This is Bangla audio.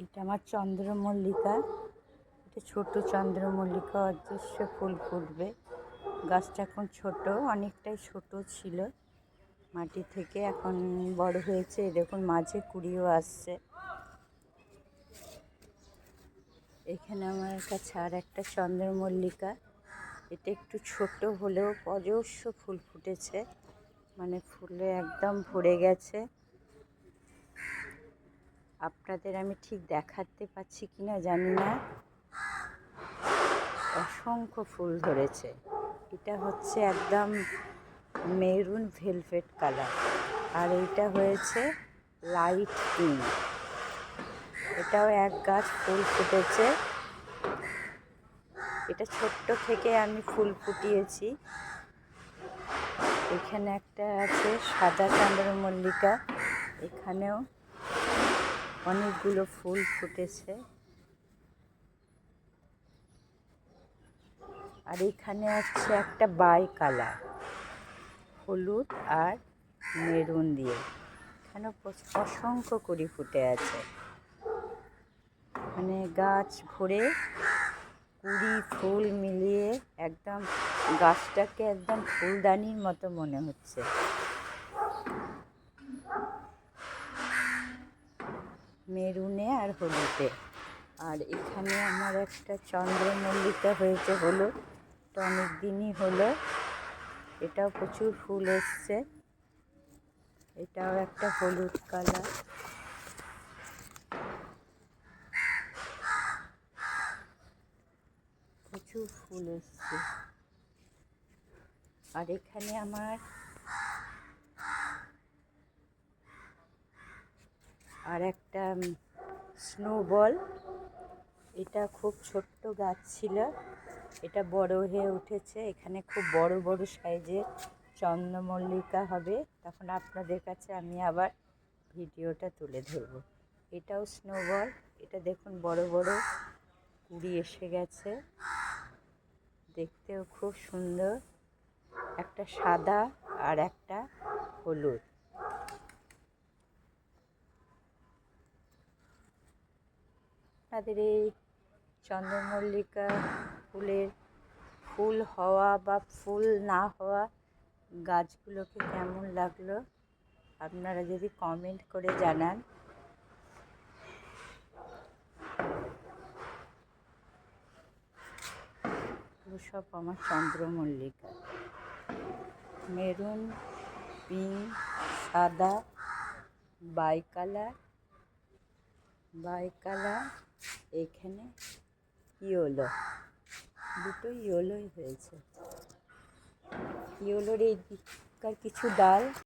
আমার চন্দ্রমল্লিকা। এটা ছোট চন্দ্রমল্লিকা, অদৃশ্য ফুল ফুটবে। গাছটা এখন ছোট, অনেকটাই ছোট ছিল। মাটি থেকে এখন বড় হয়েছে দেখুন মাঝে কুড়িও আসছে। এখানে আমার কাছে আর একটা চন্দ্রমল্লিকা। এটা একটু ছোট হলেও অজস্র ফুল ফুটেছে। মানে ফুলে একদম ভরে গেছে। আপনাদের আমি ঠিক দেখাতে পাচ্ছি কি না জানি না। অসংখ্য ফুল ধরেছে। এটা হচ্ছে একদম মেরুন ভেলভেট কালার। আর এইটা হয়েছে লাইট পিঙ্ক। এটাও এক গাছ ফুল ফুটেছে। এটা ছোট্ট থেকে আমি ফুল ফুটিয়েছি। এখানে একটা আছে সাদা চন্দ্রমল্লিকা এখানেও অনেকগুলো ফুল ফুটেছে। আর এখানে আছে একটা বাই কালার, হলুদ আর মেরুন দিয়ে। এখানে অসংখ্য করি ফুটে আছে। মানে গাছ ভরে কুড়ি ফুল মিলিয়ে একদম গাছটাকে একদম ফুলদানির মতো মনে হচ্ছে। মেরুনে আর হলুদে। আর এখানে আমার একটা চন্দ্রমল্লিকা হয়েছে হলো, তো অনেক দিনই হলো। এটাও প্রচুর ফুল এসছে। এটাও একটা হলুদ কালার। প্রচুর ফুল এসছে। আর এখানে আমার আর একটা স্নোবল এটা খুব ছোট্ট গাছ ছিল। এটা বড় হয়ে উঠেছে। এখানে খুব বড় বড় সাইজের চন্দ্রমল্লিকা হবে। তখন আপনাদের কাছে আমি আবার ভিডিওটা তুলে ধরব। এটাও স্নোবল এটা দেখুন, বড় বড় কুড়ি এসে গেছে। দেখতেও খুব সুন্দর। একটা সাদা আর একটা হলুদ। তাদের এই চন্দ্রমল্লিকা ফুলের ফুল হওয়া বা ফুল না হওয়া গাছগুলোকে কেমন লাগল আপনারা যদি কমেন্ট করে জানান। সব আমার চন্দ্রমল্লিকা। মেরুন, পিঙ্ক, সাদা বাই কালার এখানে ইয়োলো দুটো ইয়োলোই হয়েছে। ইয়োলোর এই দিককার কিছু ডাল